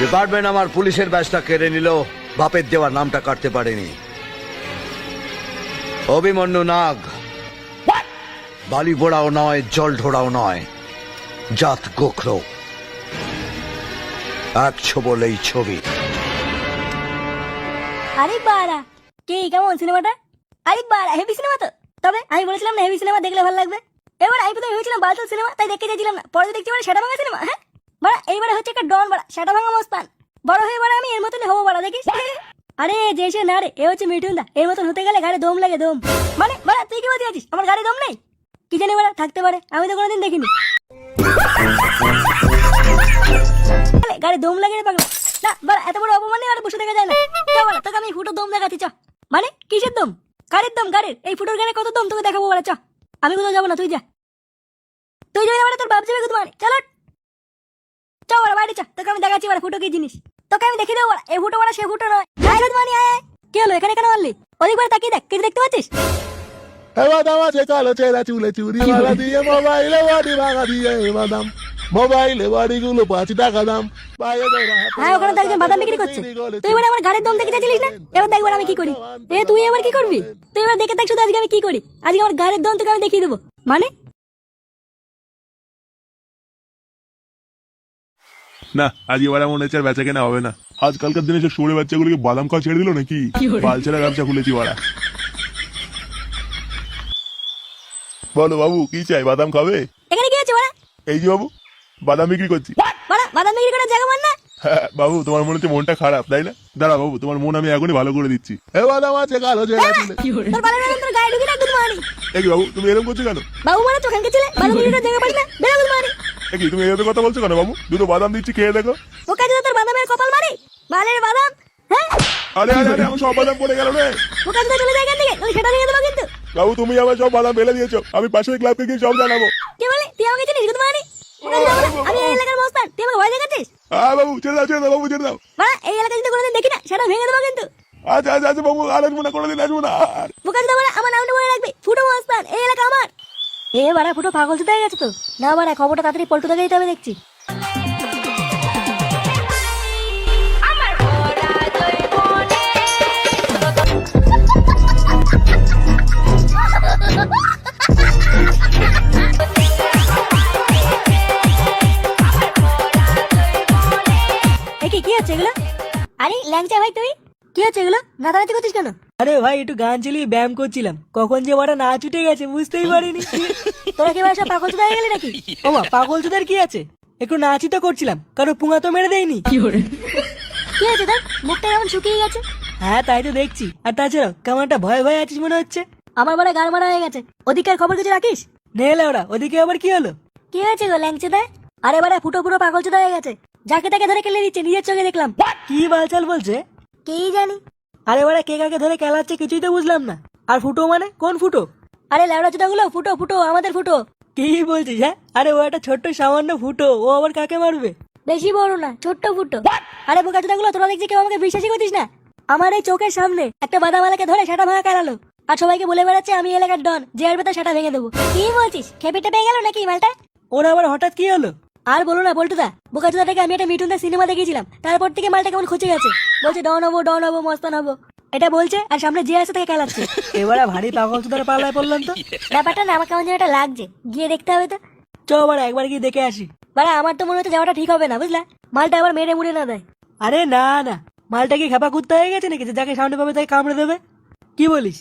Department আমার পুলিশের ব্যাচটা কেড়ে নিল বাপের দেওয়ার নামটা কাটতে পারেনি। অভিমন্যু নাগ। বালি বোড়াও নয় জল ঢোড়াও নয় জাত গোখরো। এক ছবলেই ছবি। আরে বাড়া কে কেমন সিনেমাটা? আরে বাড়া হেভি সিনেমা তো। তবে আমি বলেছিলাম না হেভি সিনেমা দেখলে ভালো লাগবে। এবার আমি প্রথমে ভেবেছিলাম বালতাল সিনেমা তাই দেখতে চাইছিলাম না। পরে দেখছি মানে সেটা ভাঙা সিনেমা হ্যাঁ? বাড়া, এইবারে হচ্ছে একটা ডন বাড়া, সেটা ভাঙা মস্তান। বড় হয়ে বাড়া, আমি এর মতনই হব বাড়া, দেখিস? আরে, যে সে না রে, এ হচ্ছে মিঠুন দা এর মতন হতে গেলে গাড়ি দম লাগে, দম। মানে বাড়া, তুই কি বলতে আছিস আমার গাড়ি দম নেই? কি জানি বাড়া, থাকতে পারে। আমি তো কোনোদিন দেখিনি। গাড়ি দম লাগে রে পাগলা। না, বাড়া, এত বড় অপমানে আর বসে দেখা যায় না। চ বাড়া, তোকে আমি ফুটো দম দেখাচ্ছি, চ। মানে কিসের দম? গাড়ির দম গাড়ির এই ফুটোর গাড়ি কত দম তোকে দেখাবো বাড়া, চ। আমি কোথাও যাব না, তুই যা। তুই যাবি না, বাড়া, তোর বাপ যাবে তোমার চলো বাইরে চ তোকে আমি দেখাচ্ছি ফুটো কি জিনিস। তোকে আমি দেবো ফুটো বাড়া সে ফুটো নয়। গুদমানি আয় কি হলো এখানে কেন মারলি ওদিক তাকিয়ে দেখ কিছু দেখতে পাচ্ছিস? কালো চেরা চুলে চুরি মালা দিয়ে মোবাইলে বাড়ি ভাঙা দিয়ে বাদাম। মোবাইলে বাড়িগুলো পাঁচ টাকা দাম। হ্যাঁ ওখানে তো একজন বাদাম বিক্রি করছে। তুই এবার আমার গাড়ির দম দেখে চাইছিলিস না? এবার দেখবার আমি কি করি? এ তুই এবার কি করবি? তুই এবার দেখে দেখ শুধু আজকে আমি কি করি? আজকে আমার গাড়ির দম তোকে আমি দেখিয়ে দেবো। মানে? না আজকে এবার মনে হচ্ছে আর বেচা কেনা হবে না। আজকালকার দিনে সব সরে বাচ্চাগুলোকে বাদাম খাওয়া ছেড়ে দিল নাকি? বালছেরা ব্যবসা খুলেছি ওরা। বলো বাবু কি চাই বাদাম খাবে? এখানে কি আছে এই যে বাবু বাদাম বিক্রি করছি। বাড়া বাদাম বিক্রি করার জায়গা মান না? হ্যাঁ, বাবু তোমার মনে হচ্ছে মনটা খারাপ তাই না? দাঁড়া বাবু তোমার মন আমি এখনই ভালো করে দিচ্ছি। এ বাদাম আছে কালো চেরা চুলে তোর বাদাম তোর গায়ে ঢুকে না গুদমানি এই বাবু তুমি এরকম করছ কেন? বাবু মানে চোখান কে ছিলে বাদাম বিক্রি করার জায়গা না? বেরো কি তুমি এরকম কথা বলছো কেন বাবু? দুটো বাদাম দিচ্ছি খেয়ে দেখো। ওকে যদি তোর বাদামের কপাল মারি বালের বাদাম? হ্যাঁ? আরে আরে আরে আমার সব বাদাম পড়ে গেল রে। ওকে যদি চলে যায় এখান থেকে তাহলে সেটা ভেঙে দেবো কিন্তু। বাবু তুমি আমার সব বাদাম ফেলে দিয়েছ। আমি পাশের ক্লাবকে গিয়ে সব জানাব। কি বলে? তুই আমাকে চিনিস? যদি বলে, আমি এই এলাকার মস্তান। তুই আমাকে ভয় দেখাচ্ছিস? হ্যাঁ বাবু ছেড়ে দাও ছেড়ে দাও বাবু ছেড়ে দাও। বাড়া এই এলাকা যদি কোনোদিন দেখি না সেটা ভেঙে দেবো কিন্তু। আচ্ছা আচ্ছা আচ্ছা বাবু আর আসব না কোনোদিন আসব না। বোকা বলে আমার নামটা মনে রাখবে। ফুটো মস্তান এই এলাকা আমার। এ বাড়া ফুটো পাগল চুদা গেছে তো। না বাড়া, খবরটা তাড়াতাড়ি পল্টু দেখে দিতে হবে দেখছি। কি হচ্ছে এগুলো? আরে, ল্যাংচা ভাই তুই? কি হচ্ছে এগুলো? নাচানাচি করছিস কেন? আরে ভাই একটু গান চালিয়ে ব্যায়াম করছিলাম। কখন যে বড় না ছুটে গেছে বুঝতেই পারিনি। তোরা কি সব পাগল চুদা হয়ে গেলি নাকি? ওমা পাগল চোদার কি আছে? একটু নাচই তো করছিলাম কারও পুঙা তো মেরে দেয়নি। কি হয়েছে তোর? মুখটা কেমন শুকিয়ে গেছে? হ্যাঁ তাই তো দেখছি। আর তাছাড়াও কেমন একটা ভয় ভয় আছিস মনে হচ্ছে? আমার বড় গাল মারা হয়ে গেছে। ওদিকের খবর কিছু রাখিস? নে এলে ওরা ওদিকে আবার কি হলো? কি হয়েছে গো ল্যাংচেদা আরে বারে ফুটো ফুটো পাগল চুদা হয়ে গেছে। যাকে তাকে ধরে কেলে দিচ্ছে নিজের চোখে দেখলাম। কি বালচাল বলছে? কি জানি? আরে ওরা কে কাকে ধরে খেলাচ্ছে কিছুই তো বুঝলাম না। আর ফুটো মানে? কোন ফুটো? আরে ল্যাবড়া চুদা গুলো ফুটো ফুটো আমাদের ফুটো। কি বলছিস হ্যাঁ? আরে ও একটা ছোট্ট সামান্য ফুটো ও আবার কাকে মারবে? বেশি বড় না ছোট্ট ফুটো। আরে বোকা গুলো তোরা দেখছি কেউ আমাকে বিশ্বাসই করছিস না? আমার এই চোখের সামনে একটা বাদামালাকে ধরে সেটা ভাঙা কারালো আর সবাইকে বলে বেড়াচ্ছে আমি এলাকার ডন যে আসবে তার সেটা ভেঙে দেবো। কি বলছিস খেপিটা পেয়ে গেল নাকি মালটা? ওরা আবার হঠাৎ কি হলো? আর বলো না বল্টুদা বোকা চুদাটাকে আমি একটা মিঠুনদার সিনেমা দেখেছিলাম তারপর থেকে মালটা কেমন খুঁজে গেছে? বলছে ডন হব ডন হব মস্তান হব এটা বলছে আর সামনে যে আছে তাকে খেলাচ্ছে। এবারে ভারী পাগল চোদার পাল্লায় পড়লাম তো। ব্যাপারটা না আমার কেমন যেন একটা লাগছে। গিয়ে দেখতে হবে তো। চ আবার একবার গিয়ে দেখে আসি। বাড়া আমার তো মনে হচ্ছে যাওয়াটা ঠিক হবে না বুঝলা? মালটা আবার মেরে মুড়ে না দেয়। আরে না না। মালটা কি খেপা কুত্তা হয়ে গেছে নাকি? যে যাকে সামনে পাবে তাকে কামড়ে দেবে? কি বলিস?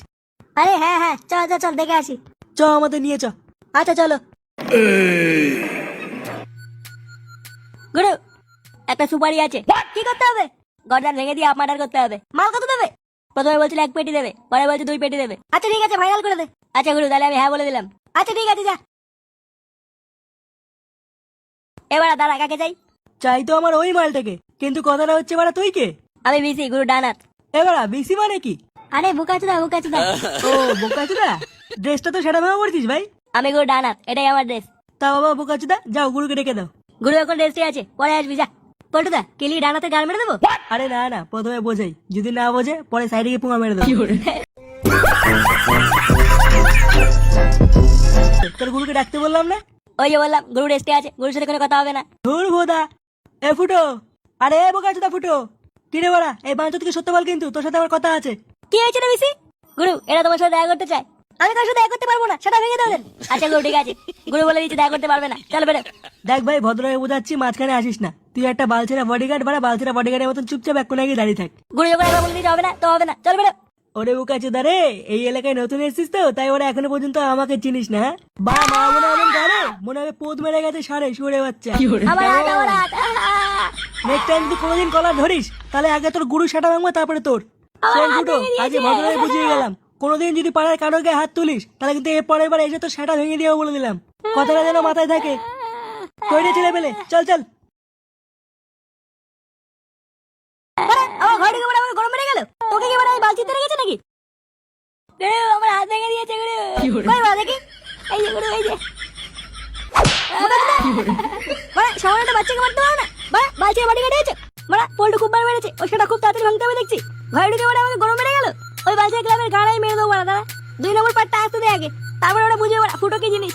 আরে হ্যাঁ হ্যাঁ চল চল চল দেখে আসি। চ আমাদের নিয়ে চ। আচ্ছা চলো। একটা সুপারি আছে। কি করতে হবে? গর্দান ভেঙে দিয়ে আপনার করতে হবে। মাল কত দেবে? প্রথমে বলছিল এক পেটি দেবে পরে বলছে দুই পেটি দেবে। আচ্ছা ঠিক আছে ফাইনাল করে দে। আচ্ছা গুরু তাহলে আমি হ্যাঁ বলে দিলাম। আচ্ছা ঠিক আছে যা। এবার দাঁড়া কাকে চাই? চাই তো আমার ওই মালটাকে। কিন্তু কথাটা হচ্ছে বাড়া তুই কে? আমি বিসি গুরু ডানাত। এবার বিসি মানে কি? আরে বুকাচুদা বুকাচুদা। ও বোকাচুদা? ড্রেসটা তো সেটা ভাবে পড়ছিস ভাই। আমি গুরু ডানাত এটাই আমার ড্রেস। তা বাবা বোকাচুদা যাও গুরুকে ডেকে দাও। গুরু এখন ড্রেসটি আছে। পরে আসবি যা। পল্টুদা কেলি ডানাতে গাল মেরে দেবো? আরে না না প্রথমে বোঝাই। যদি না বোঝে পরে সাইডে গিয়ে পুঙা মেরে দেবো। তোর গুরুকে ডাকতে বললাম না? ওই যে বললাম গুরু ড্রেসটি আছে গুরুর সাথে কোনো কথা হবে না। ধুর ভোদা এ ফুটো আরে বোকা চোদা ফুটো। কিরে বড়া এই বাঞ্চ থেকে সত্য বল কিন্তু তোর সাথে আমার কথা আছে। কি হয়েছে রে বিসি গুরু এরা তোমার সাথে দেখা করতে চায়। আমি কার সাথে দেখা করতে পারব না সেটা ভেঙে দেবেন। আচ্ছা গুরু ঠিক আছে। গুরু বলে দিচ্ছে দেখা করতে পারবে না। চল বেরো। দেখ ভাই ভদ্রভাবে বোঝাচ্ছি মাঝখানে আসিস না। তুই একটা বালছেরা বডিগার্ড বাড়া বালছেরা বডিগার্ডের মতন চুপচাপ এক কোনায় গিয়ে দাঁড়িয়ে থাক। গুরু যখন একবার বলে দিতে হবে না তো হবে না। চল বেরো। ওরে বোকা চোদা রে এই এলাকায় নতুন এসেছিস তো তাই ওরা এখনও পর্যন্ত আমাকে চিনিস না হ্যাঁ? বা মা মনে হবে গানে মনে হবে পোদ মেরে গেছে সারে সুরে বাচ্চা! নেক্সট টাইম যদি কোনোদিন কলার ধরিস তাহলে আগে তোর গুরু সেটা ভাঙবো তারপরে তোর। ফুটো আজকে ভদ্রভাবে বুঝিয়ে গেলাম। কোনোদিন যদি পাড়ার কারোর গায়ে হাত তুলিস তাহলে কিন্তু এর পরের বার এসে তো সেটা ভেঙে দিও বলে দিলাম। কথাটা যেন মাথায় থাকে। তৈরি ছেলে পেলে চল চল। আমার ঘরে আমার গরম মেরে গেল। তোকে কি মানে বালতিতে রেখেছি নাকি? গুরু আমার হাত ভেঙে দিয়েছে গুরু। কই বা দেখি। এই যে গুরু এই যে। মানে সামান্য একটা বাচ্চাকে মারতে পারো না? মানে বালতির বাড়ি কেটে মানে পোল্টু খুব বার সেটা খুব তাড়াতাড়ি ভাঙতে হবে দেখছি। ঘরে ঢুকে পড়ে আমাকে গরম বেড়ে গেল। ওই বালছা ক্লাবের গাড়াই মেরে দেবো, দাদা। দুই নম্বর পার্টটা আসতে দে আগে। তারপরে ওরা বুঝে ফুটো কি জিনিস?